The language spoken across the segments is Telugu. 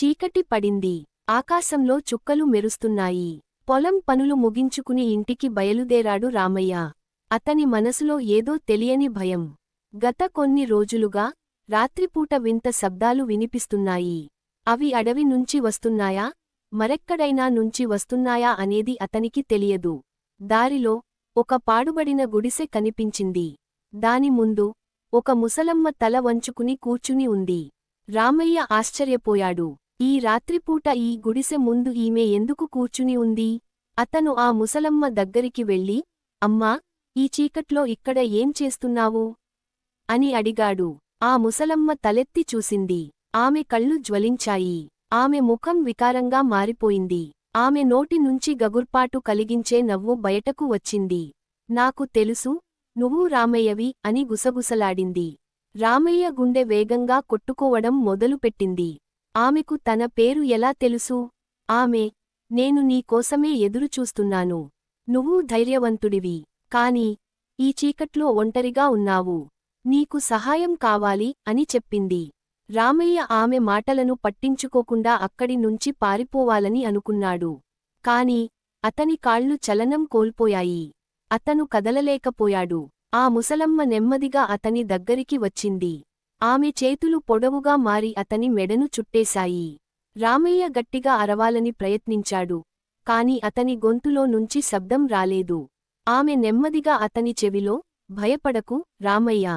చీకటి పడింది. ఆకాశంలో చుక్కలు మెరుస్తున్నాయి. పొలం పనులు ముగించుకుని ఇంటికి బయలుదేరాడు రామయ్య. అతని మనసులో ఏదో తెలియని భయం. గత కొన్ని రోజులుగా రాత్రిపూట వింత శబ్దాలు వినిపిస్తున్నాయి. అవి అడవి నుంచి వస్తున్నాయా? మరెక్కడైనా నుంచి వస్తున్నాయా అనేది అతనికి తెలియదు. దారిలో ఒక పాడుబడిన గుడిసె కనిపించింది. దాని ముందు ఒక ముసలమ్మ తల వంచుకుని కూర్చుని ఉంది. రామయ్య ఆశ్చర్యపోయాడు. ఈ రాత్రిపూట ఈ గుడిసె ముందు ఈమె ఎందుకు కూర్చుని ఉంది? అతను ఆ ముసలమ్మ దగ్గరికి వెళ్ళి అమ్మా ఈ చీకట్లో ఇక్కడ ఏం చేస్తున్నావు అని అడిగాడు. ఆ ముసలమ్మ తలెత్తి చూసింది. ఆమె కళ్ళు జ్వలించాయి. ఆమె ముఖం వికారంగా మారిపోయింది. ఆమె నోటి నుంచి గగుర్పాటు కలిగించే నవ్వు బయటకు వచ్చింది. నాకు తెలుసు నువ్వు రామయ్యవి అని గుసగుసలాడింది. రామయ్య గుండె వేగంగా కొట్టుకోవడం మొదలుపెట్టింది. ఆమెకు తన పేరు ఎలా తెలుసు? ఆమె నేను నీకోసమే ఎదురుచూస్తున్నాను. నువ్వు ధైర్యవంతుడివి. కాని ఈ చీకట్లో ఒంటరిగా ఉన్నావు. నీకు సహాయం కావాలి అని చెప్పింది. రామయ్య ఆమె మాటలను పట్టించుకోకుండా అక్కడి నుంచి పారిపోవాలని అనుకున్నాడు. కాని అతని కాళ్ళు చలనం కోల్పోయాయి. అతను కదలలేకపోయాడు. ఆ ముసలమ్మ నెమ్మదిగా అతని దగ్గరికి వచ్చింది. ఆమె చేతులు పొడవుగా మారి అతని మెడను చుట్టేశాయి. రామయ్య గట్టిగా అరవాలని ప్రయత్నించాడు. కాని అతని గొంతులో నుంచి శబ్దం రాలేదు. ఆమె నెమ్మదిగా అతని చెవిలో భయపడకు రామయ్య.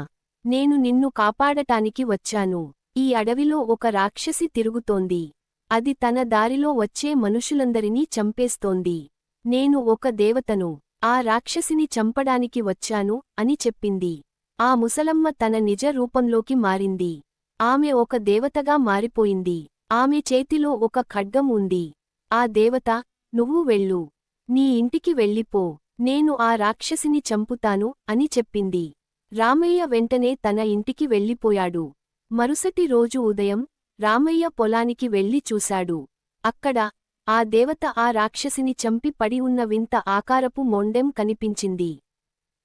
నేను నిన్ను కాపాడటానికి వచ్చాను. ఈ అడవిలో ఒక రాక్షసి తిరుగుతోంది. అది తన దారిలో వచ్చే మనుషులందరినీ చంపేస్తోంది. నేను ఒక దేవతను. ఆ రాక్షసిని చంపడానికి వచ్చాను అని చెప్పింది. ఆ ముసలమ్మ తన నిజ రూపంలోకి మారింది. ఆమె ఒక దేవతగా మారిపోయింది. ఆమె చేతిలో ఒక ఖడ్గం ఉంది. ఆ దేవత నువ్వు వెళ్ళు. నీ ఇంటికి వెళ్ళిపో. నేను ఆ రాక్షసిని చంపుతాను అని చెప్పింది. రామయ్య వెంటనే తన ఇంటికి వెళ్ళిపోయాడు. మరుసటి రోజు ఉదయం రామయ్య పొలానికి వెళ్ళి చూశాడు. అక్కడ ఆ దేవత ఆ రాక్షసిని చంపి పడి ఉన్న వింత ఆకారపు మొండెం కనిపించింది.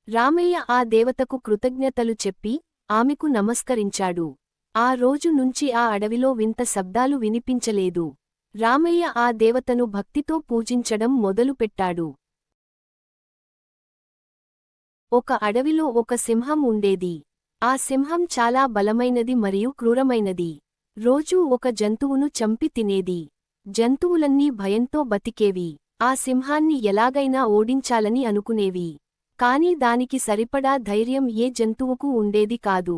రామయ్య ఆ దేవతకు కృతజ్ఞతలు చెప్పి ఆమెకు నమస్కరించాడు. ఆ రోజు నుంచి ఆ అడవిలో వింత శబ్దాలు వినిపించలేదు. రామయ్య ఆ దేవతను భక్తితో పూజించడం మొదలుపెట్టాడు. ఒక అడవిలో ఒక సింహం ఉండేది. ఆ సింహం చాలా బలమైనది మరియు క్రూరమైనది. రోజూ ఒక జంతువును చంపి తినేది. జంతువులన్నీ భయంతో బతికేవి. ఆ సింహాన్ని ఎలాగైనా ఓడించాలని అనుకునేవి. కాని దానికి సరిపడా ధైర్యం ఏ జంతువుకు ఉండేది కాదు.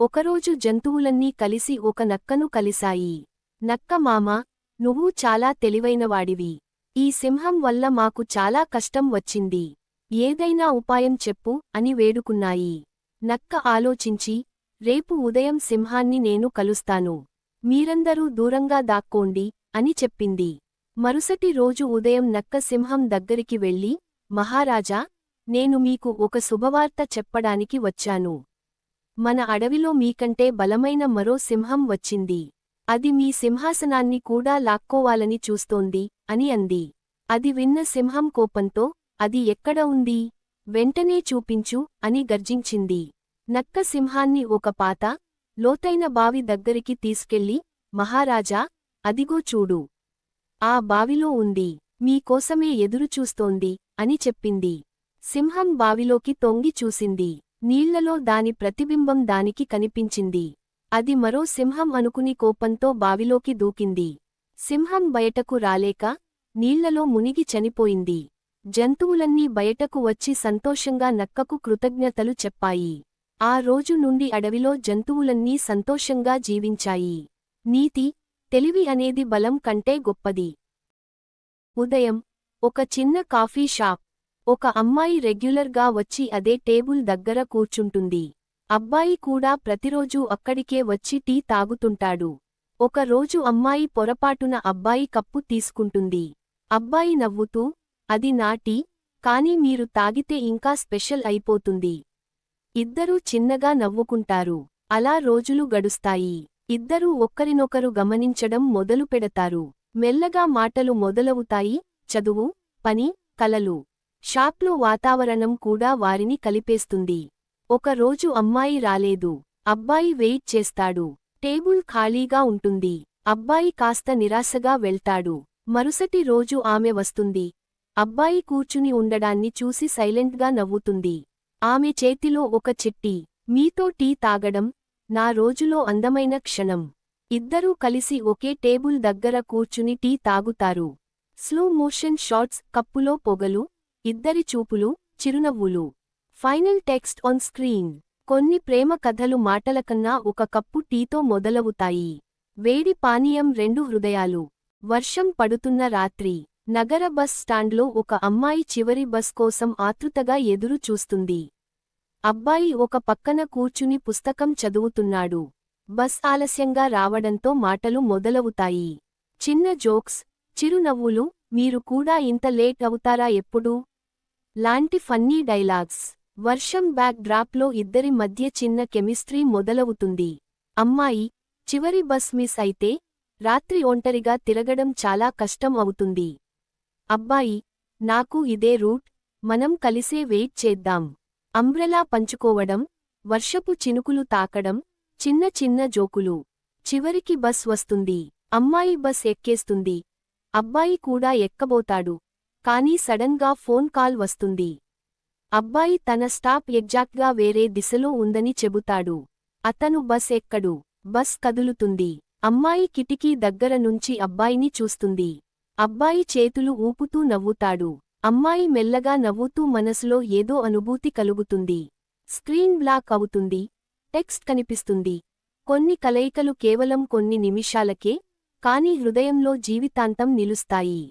ఒకరోజు జంతువులన్నీ కలిసి ఒక నక్కను కలిశాయి. నక్క మామా నువ్వు చాలా తెలివైనవాడివి. ఈ సింహం వల్ల మాకు చాలా కష్టం వచ్చింది. ఏదైనా ఉపాయం చెప్పు అని వేడుకున్నాయి. నక్క ఆలోచించి రేపు ఉదయం సింహాన్ని నేను కలుస్తాను. మీరందరూ దూరంగా దాక్కోండి అని చెప్పింది. మరుసటి రోజు ఉదయం నక్క సింహం దగ్గరికి వెళ్ళి మహారాజా నేను మీకు ఒక శుభవార్త చెప్పడానికి వచ్చాను. మన అడవిలో మీకంటే బలమైన మరో సింహం వచ్చింది. అది మీ సింహాసనాన్ని కూడా లాక్కోవాలని చూస్తోంది అని అంది. అది విన్న సింహం కోపంతో అది ఎక్కడ ఉంది? వెంటనే చూపించు అని గర్జించింది. నక్క సింహాన్ని ఒక పాత లోతైన బావి దగ్గరికి తీసుకెళ్ళి మహారాజా అదిగో చూడు. ఆ బావిలో ఉంది. మీకోసమే ఎదురుచూస్తోంది అని చెప్పింది. సింహం బావిలోకి తొంగి చూసింది. నీళ్ళలో దాని ప్రతిబింబం దానికి కనిపించింది. అది మరో సింహం అనుకుని కోపంతో బావిలోకి దూకింది. సింహం బయటకు రాలేక నీళ్ళలో మునిగి చనిపోయింది. జంతువులన్నీ బయటకు వచ్చి సంతోషంగా నక్కకు కృతజ్ఞతలు చెప్పాయి. ఆ రోజు నుండి అడవిలో జంతువులన్నీ సంతోషంగా జీవించాయి. నీతి తెలివి అనేది బలం కంటే గొప్పది. ఉదయం ఒక చిన్న కాఫీ షాప్. ఒక అమ్మాయి రెగ్యులర్గా వచ్చి అదే టేబుల్ దగ్గర కూర్చుంటుంది. అబ్బాయి కూడా ప్రతిరోజూ అక్కడికే వచ్చి టీ తాగుతుంటాడు. ఒక రోజు అమ్మాయి పొరపాటున అబ్బాయి కప్పు తీసుకుంటుంది. అబ్బాయి నవ్వుతూ అది నా టీ కానీ మీరు తాగితే ఇంకా స్పెషల్ అయిపోతుంది. ఇద్దరూ చిన్నగా నవ్వుకుంటారు. అలా రోజులు గడుస్తాయి. ఇద్దరూ ఒక్కరినొకరు గమనించడం మొదలుపెడతారు. మెల్లగా మాటలు మొదలవుతాయి. చదువు పని కలలు. షాప్లో వాతావరణం కూడా వారిని కలిపేస్తుంది. ఒక రోజు అమ్మాయి రాలేదు. అబ్బాయి వెయిట్ చేస్తాడు. టేబుల్ ఖాళీగా ఉంటుంది. అబ్బాయి కాస్త నిరాశగా వెళ్తాడు. మరుసటి రోజు ఆమె వస్తుంది. అబ్బాయి కూర్చుని ఉండడాన్ని చూసి సైలెంట్గా నవ్వుతుంది. ఆమె చేతిలో ఒక చిట్టి. మీతో టీ తాగడం నా రోజులో అందమైన క్షణం. ఇద్దరూ కలిసి ఒకే టేబుల్ దగ్గర కూర్చుని టీ తాగుతారు. స్లో మోషన్ షాట్స్ కప్పులో పొగలు ఇద్దరి చూపులు చిరునవ్వులు. Final text on screen. కొన్ని ప్రేమ కథలు మాటలకన్నా ఒక కప్పు టీతో మొదలవుతాయి. వేడి పానీయం రెండు హృదయాలు. వర్షం పడుతున్న రాత్రి. నగర బస్ స్టాండ్లో ఒక అమ్మాయి చివరి బస్ కోసం ఆతృతగా ఎదురు చూస్తుంది. అబ్బాయి ఒక పక్కన కూర్చుని పుస్తకం చదువుతున్నాడు. బస్ ఆలస్యంగా రావడంతో మాటలు మొదలవుతాయి. చిన్న జోక్స్. చిరునవ్వులు. మీరు కూడా ఇంత లేట్ అవుతారా ఎప్పుడూ? లాంటి ఫన్నీ డైలాగ్స్. వర్షం బ్యాక్ డ్రాప్లో ఇద్దరి మధ్య చిన్న కెమిస్ట్రీ మొదలవుతుంది. అమ్మాయి చివరి బస్ మిస్ అయితే రాత్రి ఒంటరిగా తిరగడం చాలా కష్టం అవుతుంది. అబ్బాయి నాకు ఇదే రూట్ మనం కలిసే వెయిట్ చేద్దాం. అంబ్రెలా పంచుకోవడం వర్షపు చినుకులు తాకడం చిన్న చిన్న జోకులు. చివరికి బస్ వస్తుంది. అమ్మాయి బస్ ఎక్కేస్తుంది. అబ్బాయి కూడా ఎక్కబోతాడు. కానీ సడన్గా ఫోన్ కాల్ వస్తుంది. అబ్బాయి తన స్టాప్ ఎగ్జాక్ట్గా వేరే దిశలో ఉందని చెబుతాడు. అతను బస్ ఎక్కడు. బస్ కదులుతుంది. అమ్మాయి కిటికీ దగ్గర నుంచి అబ్బాయిని చూస్తుంది. అబ్బాయి చేతులు ఊపుతూ నవ్వుతాడు. అమ్మాయి మెల్లగా నవ్వుతూ మనసులో ఏదో అనుభూతి కలుగుతుంది. స్క్రీన్ బ్లాక్ అవుతుంది. టెక్స్ట్ కనిపిస్తుంది. కొన్ని కలయికలు కేవలం కొన్ని నిమిషాలకే కాని హృదయంలో జీవితాంతం నిలుస్తాయి.